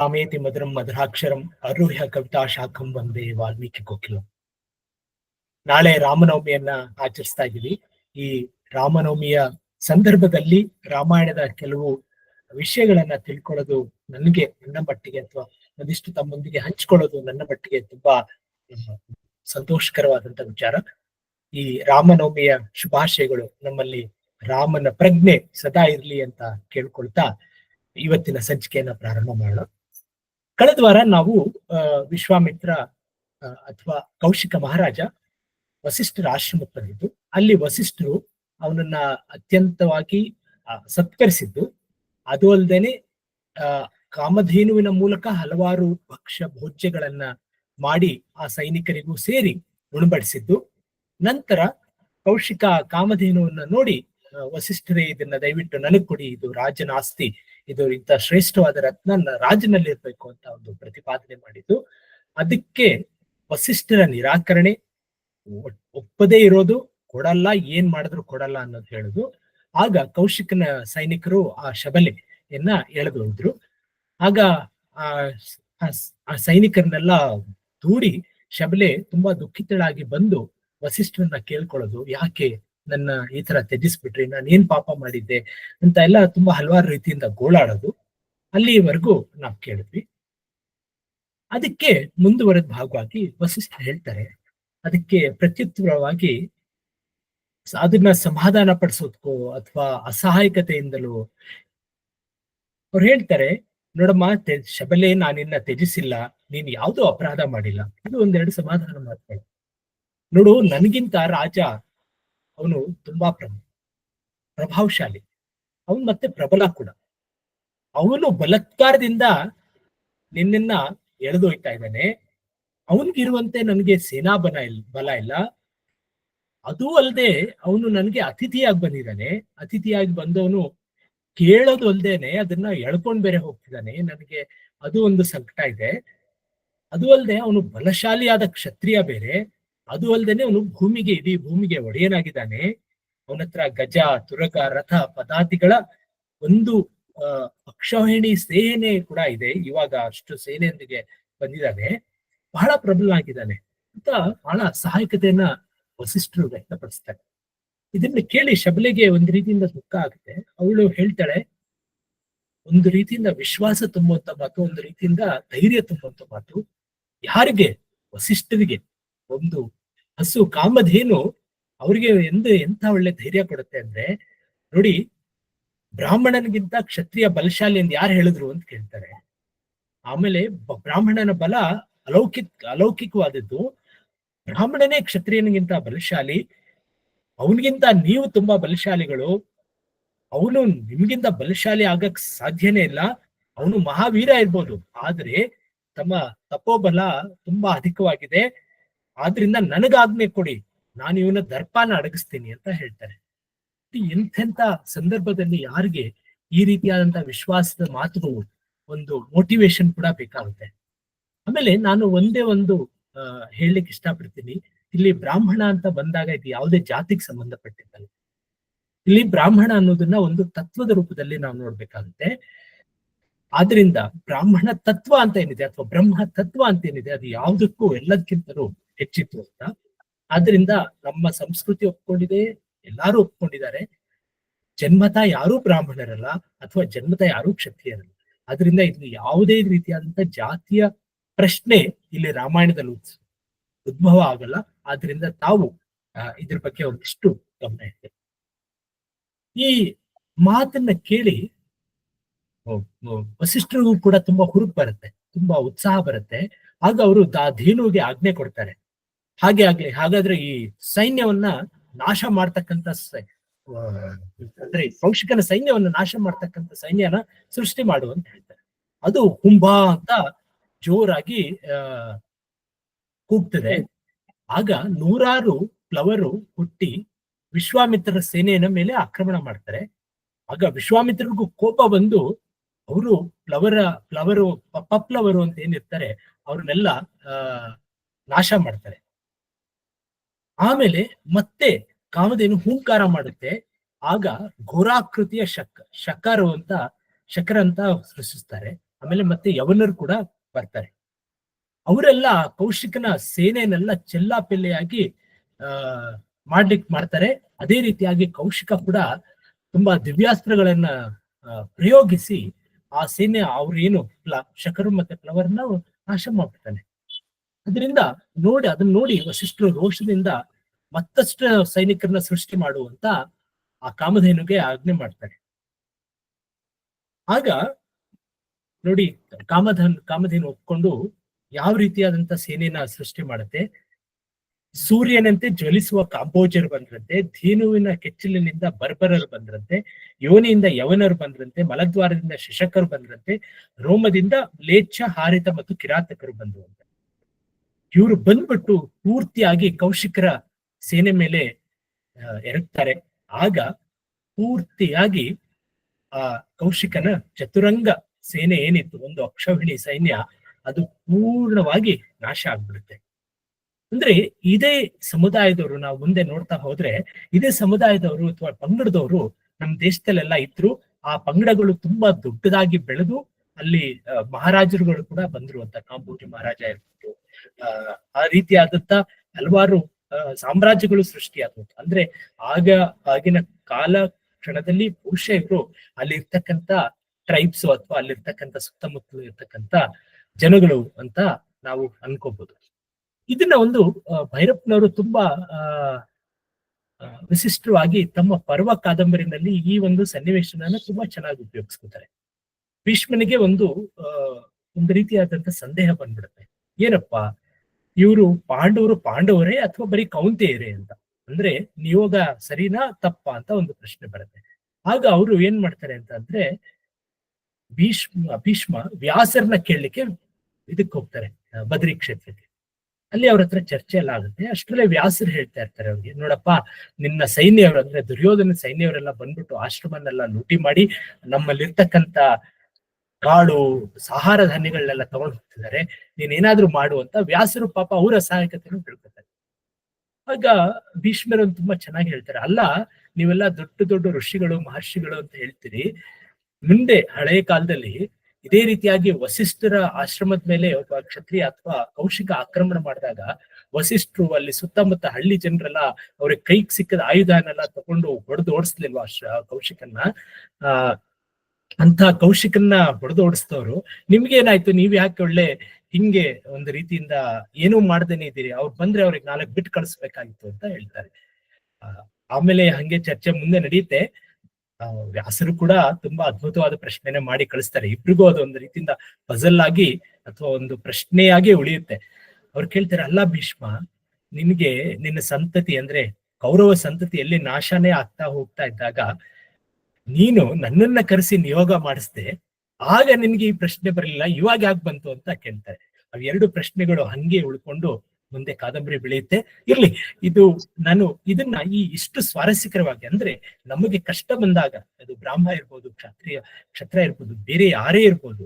ಆಮೇತಿ ಮಧುರಂ ಮಧುರಾಕ್ಷರಂ ಅರುಹ್ಯ ಕವಿತಾ ಶಾಖಂ ಒಂದೇ ವಾಲ್ಮೀಕಿ ಕೋಕಿಲಂ ನಾಳೆ ರಾಮನವಮಿಯನ್ನ ಆಚರಿಸ್ತಾ ಇದ್ದೀವಿ. ಈ ರಾಮನವಮಿಯ ಸಂದರ್ಭದಲ್ಲಿ ರಾಮಾಯಣದ ಕೆಲವು ವಿಷಯಗಳನ್ನ ತಿಳ್ಕೊಳ್ಳೋದು ನನಗೆ ನನ್ನ ಮಟ್ಟಿಗೆ ಅಥವಾ ಒಂದಿಷ್ಟು ತಮ್ಮೊಂದಿಗೆ ಹಂಚಿಕೊಳ್ಳೋದು ನನ್ನ ಮಟ್ಟಿಗೆ ತುಂಬಾ ಸಂತೋಷಕರವಾದಂತ ವಿಚಾರ. ಈ ರಾಮನವಮಿಯ ಶುಭಾಶಯಗಳು ನಮ್ಮಲ್ಲಿ ರಾಮನ ಪ್ರಜ್ಞೆ ಸದಾ ಇರ್ಲಿ ಅಂತ ಕೇಳ್ಕೊಳ್ತಾ ಇವತ್ತಿನ ಸಂಚಿಕೆಯನ್ನ ಪ್ರಾರಂಭ ಮಾಡೋಣ. ಕಳೆದ ವಾರ ನಾವು ವಿಶ್ವಾಮಿತ್ರ ಅಥವಾ ಕೌಶಿಕ ಮಹಾರಾಜ ವಸಿಷ್ಠರ ಆಶ್ರಮಕ್ಕೆ ಬಂದಿದ್ದು. ಅಲ್ಲಿ ವಸಿಷ್ಠರು ಅವನನ್ನ ಅತ್ಯಂತವಾಗಿ ಸತ್ಕರಿಸಿದ್ದು. ಅದು ಅಲ್ಲದೇನೆ ಕಾಮಧೇನುವಿನ ಮೂಲಕ ಹಲವಾರು ಭಕ್ಷ್ಯ ಭೋಜ್ಯಗಳನ್ನ ಮಾಡಿ ಆ ಸೈನಿಕರಿಗೂ ಸೇರಿ ಉಣಬಡಿಸಿದ್ದು. ನಂತರ ಕೌಶಿಕ ಕಾಮಧೇನುವನ್ನ ನೋಡಿ ವಸಿಷ್ಠರೇ, ಇದನ್ನ ದಯವಿಟ್ಟು ನನಗ್ ಕೊಡಿ. ಇದು ರಾಜನ ಆಸ್ತಿ. ಇದು ಇಂಥ ಶ್ರೇಷ್ಠವಾದ ರತ್ನ ರಾಜನಲ್ಲಿ ಇರ್ಬೇಕು ಅಂತ ಒಂದು ಪ್ರತಿಪಾದನೆ ಮಾಡಿದ್ದು. ಅದಕ್ಕೆ ವಸಿಷ್ಠರ ನಿರಾಕರಣೆ ಒಪ್ಪದೇ ಇರೋದು, ಕೊಡಲ್ಲ, ಏನ್ ಮಾಡಿದ್ರು ಕೊಡಲ್ಲ ಅನ್ನೋದು ಹೇಳುದು. ಆಗ ಕೌಶಿಕನ ಸೈನಿಕರು ಆ ಶಬಲೆಯನ್ನ ಎಳೆದು ಹೋದ್ರು. ಆಗ ಆ ಸೈನಿಕರನ್ನೆಲ್ಲ ದೂಡಿ ಶಬಲೆ ತುಂಬಾ ದುಃಖಿತಳಾಗಿ ಬಂದು ವಸಿಷ್ಠರನ್ನ ಕೇಳ್ಕೊಳ್ಳೋದು. ಯಾಕೆ? ನನ್ನ ಈ ತರ ತ್ಯಜಿಸ್ಬಿಟ್ರಿ ನಾನು ಏನ್ ಪಾಪ ಮಾಡಿದ್ದೆ ಅಂತ ಎಲ್ಲ ತುಂಬಾ ಹಲವಾರು ರೀತಿಯಿಂದ ಗೋಳಾಡೋದು. ಅಲ್ಲಿವರೆಗೂ ನಾವು ಕೇಳಿದ್ವಿ. ಅದಕ್ಕೆ ಮುಂದುವರೆದ ಭಾಗವಾಗಿ ವಸಿಷ್ಠ ಹೇಳ್ತಾರೆ, ಅದಕ್ಕೆ ಪ್ರತ್ಯುತ್ತರವಾಗಿ ಅದನ್ನ ಸಮಾಧಾನ ಪಡಿಸೋದಕ್ಕೋ ಅಥವಾ ಅಸಹಾಯಕತೆಯಿಂದಲೋ ಅವ್ರು ಹೇಳ್ತಾರೆ, ನೋಡಮ್ಮ ತೆ- ಶಬಲೆ ನಾನಿನ್ನ ತ್ಯಜಿಸಿಲ್ಲ, ನೀನ್ ಯಾವ್ದೋ ಅಪರಾಧ ಮಾಡಿಲ್ಲ. ಇದು ಒಂದೆರಡು ಸಮಾಧಾನ ಮಾತುಗಳು. ನೋಡು, ನನಗಿಂತ ರಾಜ ಅವನು ತುಂಬಾ ಪ್ರಭ ಪ್ರಭಾವಶಾಲಿ. ಅವನು ಮತ್ತೆ ಪ್ರಬಲ ಕೂಡ. ಅವನು ಬಲತ್ಕಾರದಿಂದ ನಿನ್ನನ್ನ ಎಳೆದೊಯ್ತಾ ಇದ್ದಾನೆ. ಅವನಿಗಿರುವಂತೆ ನನಗೆ ಸೇನಾ ಬಲ ಇಲ್ಲ ಬಲ ಇಲ್ಲ. ಅದೂ ಅಲ್ಲದೆ ಅವನು ನನಗೆ ಅತಿಥಿಯಾಗಿ ಬಂದಿದ್ದಾನೆ. ಅತಿಥಿಯಾಗಿ ಬಂದವನು ಕೇಳೋದು ಅಲ್ದೇನೆ ಅದನ್ನ ಎಳ್ಕೊಂಡ್ ಬೇರೆ ಹೋಗ್ತಿದ್ದಾನೆ. ನನಗೆ ಅದು ಒಂದು ಸಂಕಟ ಇದೆ. ಅದು ಅಲ್ಲದೆ ಅವನು ಬಲಶಾಲಿಯಾದ ಕ್ಷತ್ರಿಯ ಬೇರೆ. ಅದು ಅಲ್ಲದೆ ಅವನು ಭೂಮಿಗೆ, ಇಡೀ ಭೂಮಿಗೆ ಒಡೆಯನಾಗಿದ್ದಾನೆ. ಅವನ ಹತ್ರ ಗಜ ತುರಗ ರಥ, ಪದಾತಿಗಳ ಒಂದು ಅಹ್ ಅಕ್ಷೋಹಿಣಿ ಸೇನೆ ಕೂಡ ಇದೆ. ಇವಾಗ ಅಷ್ಟು ಸೇನೆಯೊಂದಿಗೆ ಬಂದಿದ್ದಾನೆ. ಬಹಳ ಪ್ರಬಲ ಆಗಿದ್ದಾನೆ ಅಂತ ಬಹಳ ಸಹಾಯಕತೆಯನ್ನ ವಸಿಷ್ಠರು ವ್ಯಕ್ತಪಡಿಸ್ತಾರೆ. ಇದನ್ನ ಕೇಳಿ ಶಬಲೆಗೆ ಒಂದ್ ರೀತಿಯಿಂದ ದುಃಖ ಆಗುತ್ತೆ. ಅವಳು ಹೇಳ್ತಾಳೆ, ಒಂದು ರೀತಿಯಿಂದ ವಿಶ್ವಾಸ ತುಂಬುವಂತ ಮಾತು, ಒಂದು ರೀತಿಯಿಂದ ಧೈರ್ಯ ತುಂಬುವಂತ ಮಾತು. ಯಾರಿಗೆ? ವಸಿಷ್ಠರಿಗೆ. ಒಂದು ಹಸು ಕಾಮಧೇನು ಅವ್ರಿಗೆ ಎಂದು ಎಂತ ಒಳ್ಳೆ ಧೈರ್ಯ ಕೊಡುತ್ತೆ ಅಂದ್ರೆ, ನೋಡಿ, ಬ್ರಾಹ್ಮಣನಿಗಿಂತ ಕ್ಷತ್ರಿಯ ಬಲಶಾಲಿ ಎಂದು ಯಾರು ಹೇಳಿದ್ರು ಅಂತ ಕೇಳ್ತಾರೆ. ಆಮೇಲೆ ಬ್ರಾಹ್ಮಣನ ಬಲ ಅಲೌಕಿಕ, ಅಲೌಕಿಕವಾದದ್ದು, ಬ್ರಾಹ್ಮಣನೇ ಕ್ಷತ್ರಿಯನಿಗಿಂತ ಬಲಶಾಲಿ, ಅವನಿಗಿಂತ ನೀವು ತುಂಬಾ ಬಲಶಾಲಿಗಳು, ಅವನು ನಿಮ್ಗಿಂತ ಬಲಶಾಲಿ ಆಗಕ್ ಸಾಧ್ಯನೇ ಇಲ್ಲ, ಅವನು ಮಹಾವೀರ ಇರ್ಬೋದು. ಆದ್ರೆ, ತಮ್ಮ ತಪೋಬಲ ತುಂಬಾ ಅಧಿಕವಾಗಿದೆ ಆದ್ರಿಂದ ನನಗಾಜ್ಞೆ ಕೊಡಿ, ನಾನು ಇವನ ದರ್ಪಾನ ಅಡಗಿಸ್ತೀನಿ ಅಂತ ಹೇಳ್ತಾರೆ. ಎಂಥೆಂಥ ಸಂದರ್ಭದಲ್ಲಿ ಯಾರಿಗೆ ಈ ರೀತಿಯಾದಂತಹ ವಿಶ್ವಾಸದ ಮಾತುಗಳು ಒಂದು ಮೋಟಿವೇಶನ್ ಕೂಡ ಬೇಕಾಗುತ್ತೆ. ಆಮೇಲೆ ನಾನು ಒಂದೇ ಒಂದು ಅಹ್ ಹೇಳಲಿಕ್ಕೆ ಇಷ್ಟಪಡ್ತೀನಿ. ಇಲ್ಲಿ ಬ್ರಾಹ್ಮಣ ಅಂತ ಬಂದಾಗ ಇದು ಯಾವುದೇ ಜಾತಿಗೆ ಸಂಬಂಧಪಟ್ಟಿದ್ದಲ್ಲ. ಇಲ್ಲಿ ಬ್ರಾಹ್ಮಣ ಅನ್ನೋದನ್ನ ಒಂದು ತತ್ವದ ರೂಪದಲ್ಲಿ ನಾವು ನೋಡ್ಬೇಕಾಗುತ್ತೆ. ಆದ್ರಿಂದ ಬ್ರಾಹ್ಮಣ ತತ್ವ ಅಂತ ಏನಿದೆ ಅಥವಾ ಬ್ರಹ್ಮ ತತ್ವ ಅಂತ ಏನಿದೆ, ಅದು ಯಾವುದಕ್ಕೂ ಎಲ್ಲದಕ್ಕಿಂತಲೂ ಹೆಚ್ಚಿತ್ತು ಅಂತ ಆದ್ರಿಂದ ನಮ್ಮ ಸಂಸ್ಕೃತಿ ಒಪ್ಕೊಂಡಿದೆ, ಎಲ್ಲಾರು ಒಪ್ಕೊಂಡಿದ್ದಾರೆ. ಜನ್ಮತ ಯಾರೂ ಬ್ರಾಹ್ಮಣರಲ್ಲ ಅಥವಾ ಜನ್ಮತ ಯಾರೂ ಕ್ಷತ್ರಿಯರಲ್ಲ. ಅದರಿಂದ ಇದು ಯಾವುದೇ ರೀತಿಯಾದಂತ ಜಾತಿಯ ಪ್ರಶ್ನೆ ಇಲ್ಲಿ ರಾಮಾಯಣದಲ್ಲಿ ಉದ್ಭವ ಆಗಲ್ಲ. ಆದ್ರಿಂದ ತಾವು ಇದ್ರ ಬಗ್ಗೆ ಒಂದಿಷ್ಟು ಗಮನ ಇರ್ತೇವೆ ಈ ಮಾತನ್ನ ಕೇಳಿ ವಸಿಷ್ಠರಿಗೂ ಕೂಡ ತುಂಬಾ ಹುರುಪ್ ಬರುತ್ತೆ, ತುಂಬಾ ಉತ್ಸಾಹ ಬರುತ್ತೆ. ಆಗ ಅವರು ಧೇನುವಿಗೆ ಆಜ್ಞೆ ಕೊಡ್ತಾರೆ. ಹಾಗೆ ಆಗ್ಲಿ, ಹಾಗಾದ್ರೆ ಈ ಸೈನ್ಯವನ್ನ ನಾಶ ಮಾಡ್ತಕ್ಕಂತ ಅಂದ್ರೆ ಕೌಶಿಕನ ಸೈನ್ಯವನ್ನ ನಾಶ ಮಾಡ್ತಕ್ಕಂತ ಸೈನ್ಯನ ಸೃಷ್ಟಿ ಮಾಡು ಅಂತ ಹೇಳ್ತಾರೆ. ಅದು ಹುಂಬಾ ಅಂತ ಜೋರಾಗಿ, ಆ, ಕೂಗ್ತದೆ. ಆಗ ನೂರಾರು ಪ್ಲವರು ಹುಟ್ಟಿ ವಿಶ್ವಾಮಿತ್ರರ ಸೇನೆಯ ಮೇಲೆ ಆಕ್ರಮಣ ಮಾಡ್ತಾರೆ. ಆಗ ವಿಶ್ವಾಮಿತ್ರರಿಗೂ ಕೋಪ ಬಂದು ಅವರು ಪ್ಲವರ ಪ್ಲವರು ಪಪ್ಲವರು ಅಂತ ಏನಿರ್ತಾರೆ, ಅವ್ರನ್ನೆಲ್ಲ, ಆ, ನಾಶ ಮಾಡ್ತಾರೆ. ಆಮೇಲೆ ಮತ್ತೆ ಕಾಮಧೇನು ಹೂಂಕಾರ ಮಾಡುತ್ತೆ. ಆಗ ಘೋರಾಕೃತಿಯ ಶಕ್, ಶಕರು ಅಂತ, ಶಕರ ಅಂತ ಸೃಷ್ಟಿಸ್ತಾರೆ. ಆಮೇಲೆ ಮತ್ತೆ ಯವನರು ಕೂಡ ಬರ್ತಾರೆ. ಅವರೆಲ್ಲ ಕೌಶಿಕನ ಸೇನೆನೆಲ್ಲ ಚೆಲ್ಲಾಪಿಲ್ಲೆಯಾಗಿ, ಆ ಮಾಡ್ಲಿಕ್ಕೆ ಮಾಡ್ತಾರೆ. ಅದೇ ರೀತಿಯಾಗಿ ಕೌಶಿಕ ಕೂಡ ತುಂಬಾ ದಿವ್ಯಾಸ್ತ್ರಗಳನ್ನ ಪ್ರಯೋಗಿಸಿ ಆ ಸೇನೆ ಅವ್ರು ಏನು ಪ್ಲ, ಶಕರು ಮತ್ತೆ ಪ್ಲವರ್ನ ನಾಶ ಮಾಡ್ಬಿಡ್ತಾನೆ. ಅದರಿಂದ ನೋಡಿ, ಅದನ್ನ ನೋಡಿ ವಶಿಷ್ಠರು ರೋಷದಿಂದ ಮತ್ತಷ್ಟು ಸೈನಿಕರನ್ನ ಸೃಷ್ಟಿ ಮಾಡುವಂತ ಆ ಕಾಮಧೇನುಗೆ ಆಜ್ಞೆ ಮಾಡ್ತಾರೆ. ಆಗ ನೋಡಿ, ಕಾಮಧನ್, ಕಾಮಧೇನು ಒಪ್ಕೊಂಡು ಯಾವ ರೀತಿಯಾದಂತ ಸೇನೆನ ಸೃಷ್ಟಿ ಮಾಡುತ್ತೆ? ಸೂರ್ಯನಂತೆ ಜ್ವಲಿಸುವ ಕಾಂಬೋಜರ್ ಬಂದ್ರಂತೆ, ಧೇನುವಿನ ಕೆಚ್ಚಲಿನಿಂದ ಬರ್ಬರರು ಬಂದ್ರಂತೆ, ಯೋನಿಯಿಂದ ಯವನರು ಬಂದ್ರಂತೆ, ಮಲದ್ವಾರದಿಂದ ಶಶಕರು ಬಂದ್ರಂತೆ, ರೋಮದಿಂದ ಲೇಚ್ಛ, ಹಾರಿತ ಮತ್ತು ಕಿರಾತಕರು ಬಂದ್ರಂತೆ ಇವರು ಬಂದ್ಬಿಟ್ಟು ಪೂರ್ತಿಯಾಗಿ ಕೌಶಿಕರ ಸೇನೆ ಮೇಲೆ ಎರಗ್ತಾರೆ. ಆಗ ಪೂರ್ತಿಯಾಗಿ ಆ ಕೌಶಿಕನ ಚತುರಂಗ ಸೇನೆ ಏನಿತ್ತು ಒಂದು ಅಕ್ಷೌಹಿಣಿ ಸೈನ್ಯ ಅದು ಪೂರ್ಣವಾಗಿ ನಾಶ ಆಗ್ಬಿಡುತ್ತೆ. ಅಂದ್ರೆ ಇದೇ ಸಮುದಾಯದವರು ನಾವು ಮುಂದೆ ನೋಡ್ತಾ ಹೋದ್ರೆ ಇದೇ ಸಮುದಾಯದವರು ಅಥವಾ ಪಂಗಡದವರು ನಮ್ಮ ದೇಶದಲ್ಲೆಲ್ಲ ಇದ್ರು ಆ ಪಂಗಡಗಳು ತುಂಬಾ ದೊಡ್ಡದಾಗಿ ಬೆಳೆದು ಅಲ್ಲಿ ಮಹಾರಾಜರುಗಳು ಕೂಡ ಬಂದ್ರು ಅಂತ ಕಾಂಬೋಜಿ ಮಹಾರಾಜ ಇರ್ಬೋದು ಆ, ರೀತಿಯಾದಂತ ಹಲವಾರು ಸಾಮ್ರಾಜ್ಯಗಳು ಸೃಷ್ಟಿಯಾದವು. ಅಂದ್ರೆ ಆಗ, ಆಗಿನ ಕಾಲ ಕ್ಷಣದಲ್ಲಿ ಬಹುಶಃ ಇವರು ಅಲ್ಲಿ ಇರ್ತಕ್ಕಂತ ಟ್ರೈಬ್ಸ್ ಅಥವಾ ಅಲ್ಲಿರ್ತಕ್ಕಂಥ ಸುತ್ತಮುತ್ತಲು ಇರ್ತಕ್ಕಂತ ಜನಗಳು ಅಂತ ನಾವು ಅನ್ಕೋಬಹುದು ಇದನ್ನ ಒಂದು ಭೈರಪ್ಪನವರು ತುಂಬಾ ವಿಶಿಷ್ಟವಾಗಿ ತಮ್ಮ ಪರ್ವ ಕಾದಂಬರಿನಲ್ಲಿ ಈ ಒಂದು ಸನ್ನಿವೇಶನ ತುಂಬಾ ಚೆನ್ನಾಗಿ ಉಪಯೋಗಿಸ್ಕೊತಾರೆ. ಭೀಷ್ಮನಿಗೆ ಒಂದು ಒಂದು ರೀತಿಯಾದಂತ ಸಂದೇಹ ಬಂದ್ಬಿಡುತ್ತೆ. ಏನಪ್ಪಾ? ಇವರು ಪಾಂಡವರು ಪಾಂಡವರೇ ಅಥವಾ ಬರೀ ಕೌಂತೆಯರೇ ಅಂತ? ಅಂದ್ರೆ ನಿಯೋಗ ಸರಿನಾ ತಪ್ಪಾ ಅಂತ ಒಂದು ಪ್ರಶ್ನೆ ಬರುತ್ತೆ. ಆಗ ಅವರು ಏನ್ ಮಾಡ್ತಾರೆ ಅಂತ ಅಂದ್ರೆ ಭೀಷ್ಮ ಭೀಷ್ಮ ವ್ಯಾಸರನ್ನ ಕೇಳಲಿಕ್ಕೆ ಇದಕ್ಕೆ ಹೋಗ್ತಾರೆ ಬದ್ರಿ ಕ್ಷೇತ್ರಕ್ಕೆ. ಅಲ್ಲಿ ಅವ್ರ ಹತ್ರ ಚರ್ಚೆ ಎಲ್ಲ ಆಗುತ್ತೆ. ಅಷ್ಟರಲ್ಲೇ ವ್ಯಾಸರು ಹೇಳ್ತಾ ಇರ್ತಾರೆ ಅವ್ರಿಗೆ, ನೋಡಪ್ಪ, ನಿನ್ನ ಸೈನ್ಯವ್ರು ಅಂದ್ರೆ ದುರ್ಯೋಧನ ಸೈನ್ಯವರೆಲ್ಲ ಬಂದ್ಬಿಟ್ಟು ಆಶ್ರಮನೆಲ್ಲ ಲೂಟಿ ಮಾಡಿ ನಮ್ಮಲ್ಲಿರ್ತಕ್ಕಂತ ಕಾಳು ಆಹಾರ ಧಾನ್ಯಗಳನ್ನೆಲ್ಲ ತಗೊಂಡು ಹೋಗ್ತಿದ್ದಾರೆ. ನೀನೇನಾದ್ರೂ ಮಾಡು ಅಂತ ವ್ಯಾಸರು ಪಾಪ ಅವರ ಸಹಾಯಕತೆಯನ್ನು ತಿಳ್ಕೊತಾರೆ. ಆಗ ಭೀಷ್ಮರು ತುಂಬಾ ಚೆನ್ನಾಗಿ ಹೇಳ್ತಾರೆ. ಅಲ್ಲ, ನೀವೆಲ್ಲ ದೊಡ್ಡ ದೊಡ್ಡ ಋಷಿಗಳು, ಮಹರ್ಷಿಗಳು ಅಂತ ಹೇಳ್ತೀರಿ. ಮುಂದೆ ಹಳೆಯ ಕಾಲದಲ್ಲಿ ಇದೇ ರೀತಿಯಾಗಿ ವಸಿಷ್ಠರ ಆಶ್ರಮದ ಮೇಲೆ ಒಬ್ಬ ಕ್ಷತ್ರಿಯ ಅಥವಾ ಕೌಶಿಕ ಆಕ್ರಮಣ ಮಾಡಿದಾಗ ವಸಿಷ್ಠರು ಅಲ್ಲಿ ಸುತ್ತಮುತ್ತ ಹಳ್ಳಿ ಜನರೆಲ್ಲ ಅವ್ರಿಗೆ ಕೈಗೆ ಸಿಕ್ಕದ ಆಯುಧನೆಲ್ಲ ತಗೊಂಡು ಹೊಡೆದು ಓಡಿಸ್ಲಿಲ್ವಾ ಕೌಶಿಕನ್ನ? ಆ ಅಂತ ಕೌಶಿಕನ್ನ ಹೊಡೆದು ಓಡಿಸ್ತವ್ರು. ನಿಮ್ಗೇನಾಯ್ತು ನೀವ್ ಯಾಕೆ ಒಳ್ಳೆ ಹಿಂಗೆ ಒಂದು ರೀತಿಯಿಂದ ಏನೂ ಮಾಡ್ದೇನೆ ಇದ್ದೀರಿ? ಅವ್ರು ಬಂದ್ರೆ ಅವ್ರಿಗೆ ನಾಲ್ಕು ಬಿಟ್ಟು ಕಳಿಸ್ಬೇಕಾಗಿತ್ತು ಅಂತ ಹೇಳ್ತಾರೆ. ಆಮೇಲೆ ಹಂಗೆ ಚರ್ಚೆ ಮುಂದೆ ನಡೆಯುತ್ತೆ ವ್ಯಾಸರು ಕೂಡ ತುಂಬಾ ಅದ್ಭುತವಾದ ಪ್ರಶ್ನೆನೆ ಮಾಡಿ ಕಳಿಸ್ತಾರೆ. ಇಬ್ರಿಗೂ ಒಂದು ರೀತಿಯಿಂದ ಪಜಲ್ ಆಗಿ ಅಥವಾ ಒಂದು ಪ್ರಶ್ನೆಯಾಗಿ ಉಳಿಯುತ್ತೆ. ಅವ್ರು ಕೇಳ್ತಾರೆ, ಅಲ್ಲ ಭೀಷ್ಮ, ನಿನ್ಗೆ ನಿನ್ನ ಸಂತತಿ ಅಂದ್ರೆ ಕೌರವ ಸಂತತಿ ಎಲ್ಲಿ ನಾಶನೇ ಆಗ್ತಾ ಹೋಗ್ತಾ ಇದ್ದಾಗ ನೀನು ನನ್ನನ್ನ ಕರೆಸಿ ನಿಯೋಗ ಮಾಡಿಸ್ದೆ, ಆಗ ನಿನ್ಗೆ ಈ ಪ್ರಶ್ನೆ ಬರಲಿಲ್ಲ, ಇವಾಗ ಯಾಕೆ ಬಂತು ಅಂತ ಕೇಳ್ತಾರೆ. ಅವ್ ಎರಡು ಪ್ರಶ್ನೆಗಳು ಹಂಗೆ ಉಳ್ಕೊಂಡು ಮುಂದೆ ಕಾದಂಬರಿ ಬೆಳೆಯುತ್ತೆ. ಇರ್ಲಿ, ಇದು ನಾನು ಇದನ್ನ ಈ ಇಷ್ಟು ಸ್ವಾರಸ್ಯಕರವಾಗಿ ಅಂದ್ರೆ ನಮಗೆ ಕಷ್ಟ ಬಂದಾಗ, ಅದು ಬ್ರಾಹ್ಮ ಇರ್ಬೋದು, ಕ್ಷತ್ರಿಯ, ಕ್ಷತ್ರ ಇರ್ಬೋದು, ಬೇರೆ ಯಾರೇ ಇರ್ಬೋದು,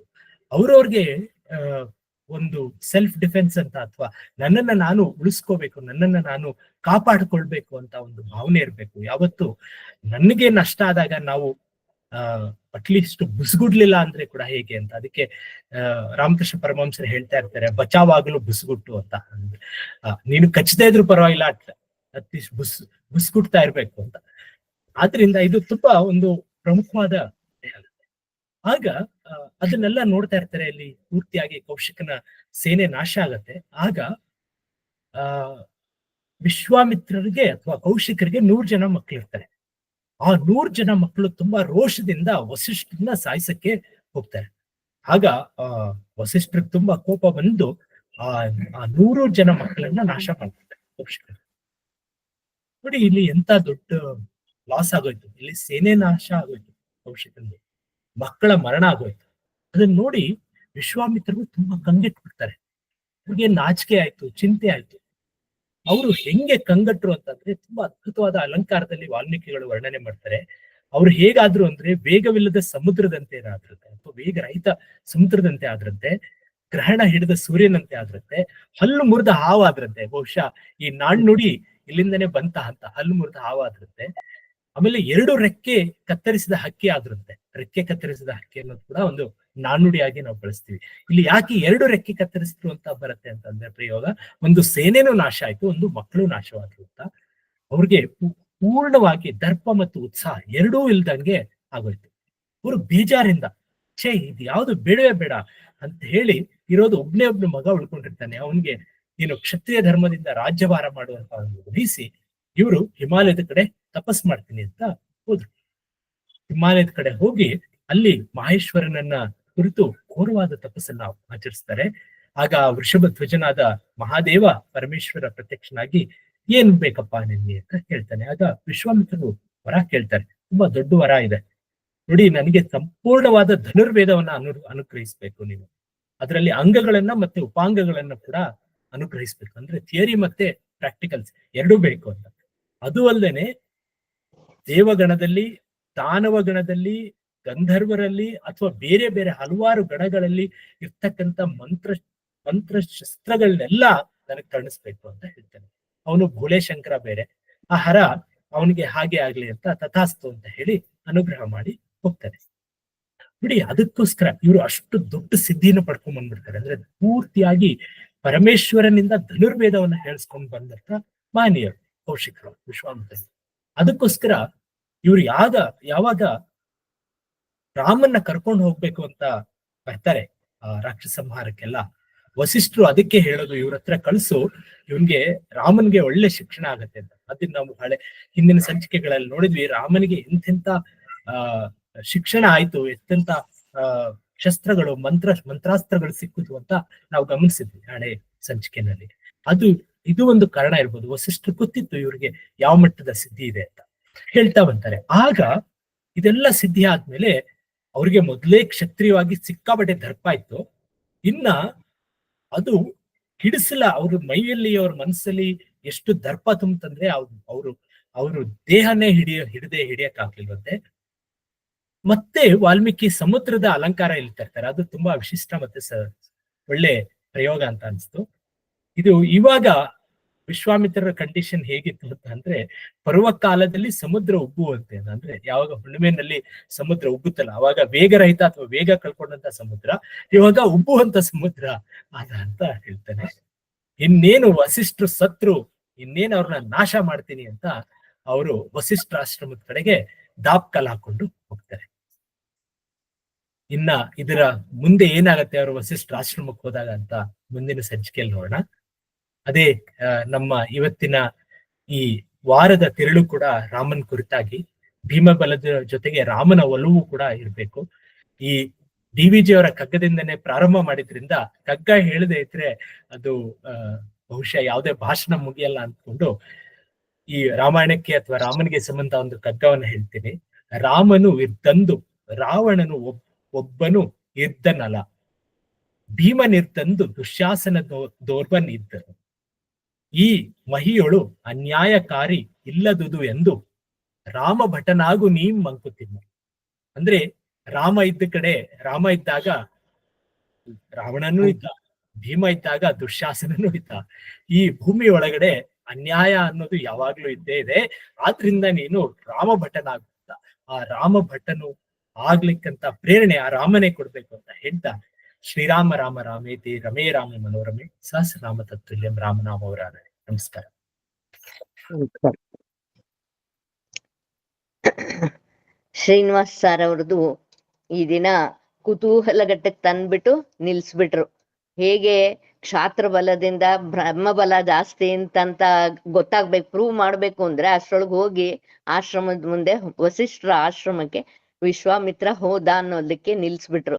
ಅವ್ರವ್ರಿಗೆ, ಆ ಒಂದು ಸೆಲ್ಫ್ ಡಿಫೆನ್ಸ್ ಅಂತ ಅಥವಾ ನನ್ನನ್ನ ನಾನು ಉಳಿಸ್ಕೋಬೇಕು ನನ್ನನ್ನ ನಾನು ಕಾಪಾಡ್ಕೊಳ್ಬೇಕು ಅಂತ ಒಂದು ಭಾವನೆ ಇರ್ಬೇಕು. ಯಾವತ್ತು ನನಗೆ ನಷ್ಟ ಆದಾಗ ನಾವು ಅಟ್ಲೀಸ್ಟ್ ಬುಸ್ಗುಡ್ಲಿಲ್ಲ ಅಂದ್ರೆ ಕೂಡ ಹೇಗೆ ಅಂತ. ಅದಕ್ಕೆ ರಾಮಕೃಷ್ಣ ಪರಮಹಂಸರು ಹೇಳ್ತಾ ಇರ್ತಾರೆ ಬಚಾವಾಗಲು ಬುಸ್ಗುಟ್ಟು ಅಂತ. ಅಂದ್ರೆ, ನೀನು ಕಚ್ಚದೇ ಇದ್ರು ಪರವಾಗಿಲ್ಲ ಅಟ್ಲೀಸ್ಟ್ ಬುಸ್ ಬುಸ್ಗುಡ್ತಾ ಇರ್ಬೇಕು ಅಂತ. ಆದ್ರಿಂದ ಇದು ತುಂಬಾ ಒಂದು ಪ್ರಮುಖವಾದ ಆಗ ಅದನ್ನೆಲ್ಲ ನೋಡ್ತಾ ಇರ್ತಾರೆ ಅಲ್ಲಿ ಪೂರ್ತಿಯಾಗಿ ಕೌಶಿಕನ ಸೇನೆ ನಾಶ ಆಗತ್ತೆ. ಆಗ, ಆ, ವಿಶ್ವಾಮಿತ್ರರಿಗೆ ಅಥವಾ ಕೌಶಿಕರಿಗೆ ನೂರ್ ಜನ ಮಕ್ಕಳಿರ್ತಾರೆ ಆ ನೂರ್ ಜನ ಮಕ್ಕಳು ತುಂಬಾ ರೋಷದಿಂದ ವಸಿಷ್ಠರನ್ನ ಸಾಯಿಸಕ್ಕೆ ಹೋಗ್ತಾರೆ. ಆಗ, ಆ, ವಸಿಷ್ಠರಿಗೆ ತುಂಬಾ ಕೋಪ ಬಂದು ಆ ನೂರು ಜನ ಮಕ್ಕಳನ್ನ ನಾಶ ಮಾಡ್ತಾರೆ ಕೌಶಿಕರು. ನೋಡಿ, ಇಲ್ಲಿ ಎಂತ ದೊಡ್ಡ ಲಾಸ್ ಆಗೋಯ್ತು. ಇಲ್ಲಿ ಸೇನೆ ನಾಶ ಆಗೋಯ್ತು ಕೌಶಿಕಂದು ಮಕ್ಕಳ ಮರಣ ಆಗೋಯ್ತು. ಅದನ್ನ ನೋಡಿ ವಿಶ್ವಾಮಿತ್ರರು ತುಂಬಾ ಕಂಗೆಟ್ ಬಿಡ್ತಾರೆ ಅವ್ರಿಗೆ ನಾಚಿಕೆ ಆಯ್ತು, ಚಿಂತೆ ಆಯ್ತು. ಅವರು ಹೆಂಗೆ ಕಂಗಟ್ರು ಅಂತಂದ್ರೆ ತುಂಬಾ ಅದ್ಭುತವಾದ ಅಲಂಕಾರದಲ್ಲಿ ವಾಲ್ಮೀಕಿಗಳು ವರ್ಣನೆ ಮಾಡ್ತಾರೆ. ಅವ್ರು ಹೇಗಾದ್ರು ಅಂದ್ರೆ ವೇಗವಿಲ್ಲದ ಸಮುದ್ರದಂತೆ ಆದ್ರಂತೆ ಅಥವಾ ವೇಗ ರಹಿತ ಸಮುದ್ರದಂತೆ ಆದ್ರಂತೆ, ಗ್ರಹಣ ಹಿಡಿದ ಸೂರ್ಯನಂತೆ ಆದ್ರಂತೆ, ಹಲ್ಲು ಮುರಿದ ಹಾವಾದ್ರಂತೆ ಬಹುಶಃ ಈ ನಾಣ್ಣುಡಿ ಇಲ್ಲಿಂದನೇ ಬಂತ ಅಂತ ಹಲ್ಲು ಮುರಿದ ಹಾವಾದ್ರಂತೆ ಆಮೇಲೆ ಎರಡು ರೆಕ್ಕೆ ಕತ್ತರಿಸಿದ ಹಕ್ಕಿ ಆದ್ರಂತೆ. ರೆಕ್ಕೆ ಕತ್ತರಿಸಿದ ಹಕ್ಕಿ ಅನ್ನೋದು ಕೂಡ ಒಂದು ನಾಣ್ಣುಡಿಯಾಗಿ ನಾವು ಬಳಸ್ತೀವಿ. ಇಲ್ಲಿ ಯಾಕೆ ಎರಡು ರೆಕ್ಕೆ ಕತ್ತರಿಸಿದ್ರು ಅಂತ ಬರುತ್ತೆ ಅಂತಂದ್ರೆ ಪ್ರಯೋಗ, ಒಂದು ಸೇನೆನೂ ನಾಶ ಆಯ್ತು, ಒಂದು ಮಕ್ಕಳು ನಾಶವಾದ್ರು ಅಂತ. ಅವ್ರಿಗೆ ಪೂರ್ಣವಾಗಿ ದರ್ಪ ಮತ್ತು ಉತ್ಸಾಹ ಎರಡೂ ಇಲ್ದಂಗೆ ಆಗೋಯ್ತು. ಅವರು ಬೇಜಾರಿಂದ, ಛೇ, ಇದು ಯಾವ್ದು ಬೇಡವೇ ಬೇಡ ಅಂತ ಹೇಳಿ ಇರೋದು ಒಬ್ನೇ ಒಬ್ನ ಮಗ ಉಳ್ಕೊಂಡಿರ್ತಾನೆ. ಅವನ್ಗೆ ನೀನು ಕ್ಷತ್ರಿಯ ಧರ್ಮದಿಂದ ರಾಜ್ಯಭಾರ ಮಾಡುವಂತ ಒಂದು ವಹಿಸಿ ಇವರು ಹಿಮಾಲಯದ ಕಡೆ ತಪಸ್ ಮಾಡ್ತೀನಿ ಅಂತ ಹೋದ್ರು. ಹಿಮಾಲಯದ ಕಡೆ ಹೋಗಿ ಅಲ್ಲಿ ಮಹೇಶ್ವರನನ್ನ ಕುರಿತು ಘೋರವಾದ ತಪಸ್ಸನ್ನ ಆಚರಿಸ್ತಾರೆ. ಆಗ ವೃಷಭ ಧ್ವಜನಾದ ಮಹಾದೇವ ಪರಮೇಶ್ವರ ಪ್ರತ್ಯಕ್ಷನಾಗಿ, ಏನ್ ಬೇಕಪ್ಪ ನಿನ್ಗೆ? ಅಂತ ಹೇಳ್ತಾನೆ. ಆಗ ವಿಶ್ವಾಮಿತ್ರರು ವರ ಕೇಳ್ತಾರೆ. ತುಂಬಾ ದೊಡ್ಡ ವರ ಇದೆ. ನೋಡಿ, ನನಗೆ ಸಂಪೂರ್ಣವಾದ ಧನುರ್ವೇದವನ್ನ ಅನು, ಅನುಗ್ರಹಿಸ್ಬೇಕು ನೀವು ಅದರಲ್ಲಿ ಅಂಗಗಳನ್ನ ಮತ್ತೆ ಉಪಾಂಗಗಳನ್ನ ಕೂಡ ಅನುಗ್ರಹಿಸ್ಬೇಕು. ಅಂದ್ರೆ ಥಿಯರಿ ಮತ್ತೆ ಪ್ರಾಕ್ಟಿಕಲ್ಸ್ ಎರಡೂ ಬೇಕು ಅಂತ. ಅದು ಅಲ್ಲದೇನೆ ದೇವಗಣದಲ್ಲಿ ದಾನವ ಗಣದಲ್ಲಿ, ಗಂಧರ್ವರಲ್ಲಿ ಅಥವಾ ಬೇರೆ ಬೇರೆ ಹಲವಾರು ಗಣಗಳಲ್ಲಿ ಇರ್ತಕ್ಕಂಥ ಮಂತ್ರ ಮಂತ್ರ ಶಸ್ತ್ರಗಳನ್ನೆಲ್ಲ ನನಗೆ ಕರ್ಣಿಸ್ಬೇಕು ಅಂತ ಹೇಳ್ತಾನೆ. ಅವನು ಭೋಳೆಶಂಕರ ಬೇರೆ. ಆ ಹರ ಅವನಿಗೆ ಹಾಗೆ ಆಗ್ಲಿ ಅಂತ ತಥಾಸ್ತು ಅಂತ ಹೇಳಿ ಅನುಗ್ರಹ ಮಾಡಿ ಹೋಗ್ತಾನೆ. ನೋಡಿ ಅದಕ್ಕೋಸ್ಕರ ಇವರು ಅಷ್ಟು ದೊಡ್ಡ ಸಿದ್ಧಿಯನ್ನು ಪಡ್ಕೊಂಡ್ ಬಂದ್ಬಿಡ್ತಾರೆ. ಅಂದ್ರೆ ಪೂರ್ತಿಯಾಗಿ ಪರಮೇಶ್ವರನಿಂದ ಧನುರ್ವೇದವನ್ನ ಹೇಳಿಸ್ಕೊಂಡ್ ಬಂದಂತ ಮಾನೀಯರು ಕೌಶಿಕರು ವಿಶ್ವಾಮಿತ್ರ ಅದಕ್ಕೋಸ್ಕರ ಇವ್ರು ಯಾವಾಗ ಯಾವಾಗ ರಾಮನ್ನ ಕರ್ಕೊಂಡು ಹೋಗ್ಬೇಕು ಅಂತ ಬರ್ತಾರೆ ಆ ರಾಕ್ಷಸ ಸಂಹಾರಕ್ಕೆಲ್ಲ. ವಸಿಷ್ಠರು ಅದಕ್ಕೆ ಹೇಳೋದು ಇವ್ರ ಹತ್ರ ಕಳ್ಸು, ಇವನ್ಗೆ ರಾಮನ್ಗೆ ಒಳ್ಳೆ ಶಿಕ್ಷಣ ಆಗತ್ತೆ ಅಂತ. ಅದನ್ನ ನಾವು ಹಳೆ, ಹಿಂದಿನ ಸಂಚಿಕೆಗಳಲ್ಲಿ ನೋಡಿದ್ವಿ, ರಾಮನಿಗೆ ಎಂತೆಂತ, ಆ, ಶಿಕ್ಷಣ ಆಯ್ತು, ಎಂತೆಂತ, ಆ, ಶಸ್ತ್ರಗಳು, ಮಂತ್ರ, ಮಂತ್ರಾಸ್ತ್ರಗಳು ಸಿಕ್ಕುದು ಅಂತ ನಾವು ಗಮನಿಸಿದ್ವಿ ಹಳೆ ಸಂಚಿಕೆನಲ್ಲಿ ಅದು, ಇದು ಒಂದು ಕಾರಣ ಇರ್ಬೋದು. ವಸಿಷ್ಠರು ಗೊತ್ತಿತ್ತು ಇವ್ರಿಗೆ ಯಾವ ಮಟ್ಟದ ಸಿದ್ಧಿ ಇದೆ ಅಂತ. ಹೇಳ್ತಾ ಬಂತಾರೆ. ಆಗ ಇದೆಲ್ಲ ಸಿದ್ಧಿ ಆದ್ಮೇಲೆ ಅವ್ರಿಗೆ ಮೊದಲೇ ಕ್ಷತ್ರಿಯವಾಗಿ ಸಿಕ್ಕಾಪಟ್ಟೆ ದರ್ಪ ಇತ್ತು. ಇನ್ನ ಅದು ಹಿಡಿಸಲ ಅವ್ರ ಮೈಯಲ್ಲಿ, ಅವ್ರ ಮನಸ್ಸಲ್ಲಿ ಎಷ್ಟು ದರ್ಪ ತುಂಬತಂದ್ರೆ ಅವ್ರು, ಅವರು ಅವರು ದೇಹನೇ ಹಿಡಿಯ, ಹಿಡದೆ ಹಿಡಿಯಕ್ ಆಗ್ಲಿಲ್ವಂತೆ ಮತ್ತೆ ವಾಲ್ಮೀಕಿ ಸಮುದ್ರದ ಅಲಂಕಾರ ಇಲ್ಲಿ ತರ್ತಾರೆ ಅದು ತುಂಬಾ ವಿಶಿಷ್ಟ ಮತ್ತೆ ಒಳ್ಳೆ ಪ್ರಯೋಗ ಅಂತ ಅನ್ಸ್ತು. ಇದು ಇವಾಗ ವಿಶ್ವಾಮಿತ್ರರ ಕಂಡೀಷನ್ ಹೇಗಿತ್ತು ಅಂತ ಅಂದ್ರೆ ಪರ್ವ ಕಾಲದಲ್ಲಿ ಸಮುದ್ರ ಉಬ್ಬುವಂತೆ. ಅಂದ್ರೆ ಯಾವಾಗ ಹುಣ್ಣಿಮೆನಲ್ಲಿ ಸಮುದ್ರ ಉಬ್ಬುತ್ತಲ್ಲ ಅವಾಗ ವೇಗರಹಿತ ಅಥವಾ ವೇಗ ಕಳ್ಕೊಂಡಂತ ಸಮುದ್ರ, ಇವಾಗ ಉಬ್ಬುವಂತ ಸಮುದ್ರ ಅದ ಅಂತ ಹೇಳ್ತಾನೆ. ಇನ್ನೇನು ವಸಿಷ್ಠರು ಸತ್ರು, ಇನ್ನೇನು ಅವ್ರನ್ನ ನಾಶ ಮಾಡ್ತೀನಿ ಅಂತ ಅವರು ವಸಿಷ್ಠಾಶ್ರಮದ ಕಡೆಗೆ ದಾಪ್ಕಲ್ ಹಾಕೊಂಡು ಹೋಗ್ತಾರೆ. ಇನ್ನ ಇದರ ಮುಂದೆ ಏನಾಗತ್ತೆ ಅವರು ವಸಿಷ್ಠ ಆಶ್ರಮಕ್ಕೆ ಹೋದಾಗ ಅಂತ ಮುಂದಿನ ಸಂಚಿಕೆಯಲ್ಲಿ ನೋಡೋಣ. ಅದೇ ನಮ್ಮ ಇವತ್ತಿನ ಈ ವಾರದ ತಿರುಳು ಕೂಡ ರಾಮನ್ ಕುರಿತಾಗಿ ಭೀಮಬಲದ ಜೊತೆಗೆ ರಾಮನ ಒಲವು ಕೂಡ ಇರಬೇಕು. ಈ ಡಿ ವಿ ಜಿ ಅವರ ಕಗ್ಗದಿಂದನೇ ಪ್ರಾರಂಭ ಮಾಡಿದ್ರಿಂದ ಕಗ್ಗ ಹೇಳದೆ ಇದ್ರೆ ಅದು ಬಹುಶಃ ಯಾವುದೇ ಭಾಷಣ ಮುಗಿಯಲ್ಲ ಅಂದ್ಕೊಂಡು, ಈ ರಾಮಾಯಣಕ್ಕೆ ಅಥವಾ ರಾಮನಿಗೆ ಸಂಬಂಧ ಒಂದು ಕಗ್ಗವನ್ನು ಹೇಳ್ತೀನಿ. ರಾಮನು ಇರ್ದಂದು ರಾವಣನು ಒಬ್, ಒಬ್ಬನು ಇರ್ದನಲ ಭೀಮನಿರ್ದಂದು ದುಶ್ಯಾಸನ ದೋ- ದೋರ್ವನ್ ಇದ್ದನು ಈ ಮಹಿಯೊಳು ಅನ್ಯಾಯಕಾರಿ ಇಲ್ಲದುದು ಎಂದು ರಾಮ ಭಟನಾಗು ನೀ ಮಂಕುತಿಮ್ಮ ಅಂದ್ರೆ ರಾಮ ಇದ್ದ ಕಡೆ ರಾಮ ಇದ್ದಾಗ ರಾವಣನೂ ಇದ್ದ ಭೀಮ ಇದ್ದಾಗ ದುಶ್ಯಾಸನನು ಇದ್ದ. ಈ ಭೂಮಿ ಒಳಗಡೆ ಅನ್ಯಾಯ ಅನ್ನೋದು ಯಾವಾಗ್ಲೂ ಇದ್ದೇ ಇದೆ. ಆದ್ರಿಂದ ನೀನು ರಾಮ ಭಟನಾಗುತ್ತ ಆ ರಾಮ ಭಟನು ಆಗ್ಲಿಕ್ಕಂತ ಪ್ರೇರಣೆ ಆ ರಾಮನೇ ಕೊಡ್ಬೇಕು ಅಂತ ಹೇಳ್ತಾ ಶ್ರೀರಾಮ ರಾಮ ರಾಮೇತಿ ರಮೇ ರಾಮ ಮನೋರಮೆ ಸಹಸ್ರಾಮ ತತ್ತುಲ್ಯಂ ರಾಮನಾಮ ಅವರಾದ ನಮಸ್ಕಾರ. ಶ್ರೀನಿವಾಸ್ ಸರ್ ಅವ್ರದ್ದು ಈ ದಿನ ಕುತೂಹಲಗಟ್ಟಕ್ಕೆ ತಂದ್ಬಿಟ್ಟು ನಿಲ್ಸ್ಬಿಟ್ರು. ಹೇಗೆ ಕ್ಷಾತ್ರ ಬಲದಿಂದ ಬ್ರಹ್ಮ ಬಲ ಜಾಸ್ತಿ ಅಂತಂತ ಗೊತ್ತಾಗ್ಬೇಕು ಪ್ರೂವ್ ಮಾಡ್ಬೇಕು ಅಂದ್ರೆ ಅಷ್ಟ್ರೊಳಗೆ ಹೋಗಿ ಆಶ್ರಮದ ಮುಂದೆ ವಸಿಷ್ಠರ ಆಶ್ರಮಕ್ಕೆ ವಿಶ್ವಾಮಿತ್ರ ಹೋದ ಅನ್ನೋದಕ್ಕೆ ನಿಲ್ಸ್ಬಿಟ್ರು.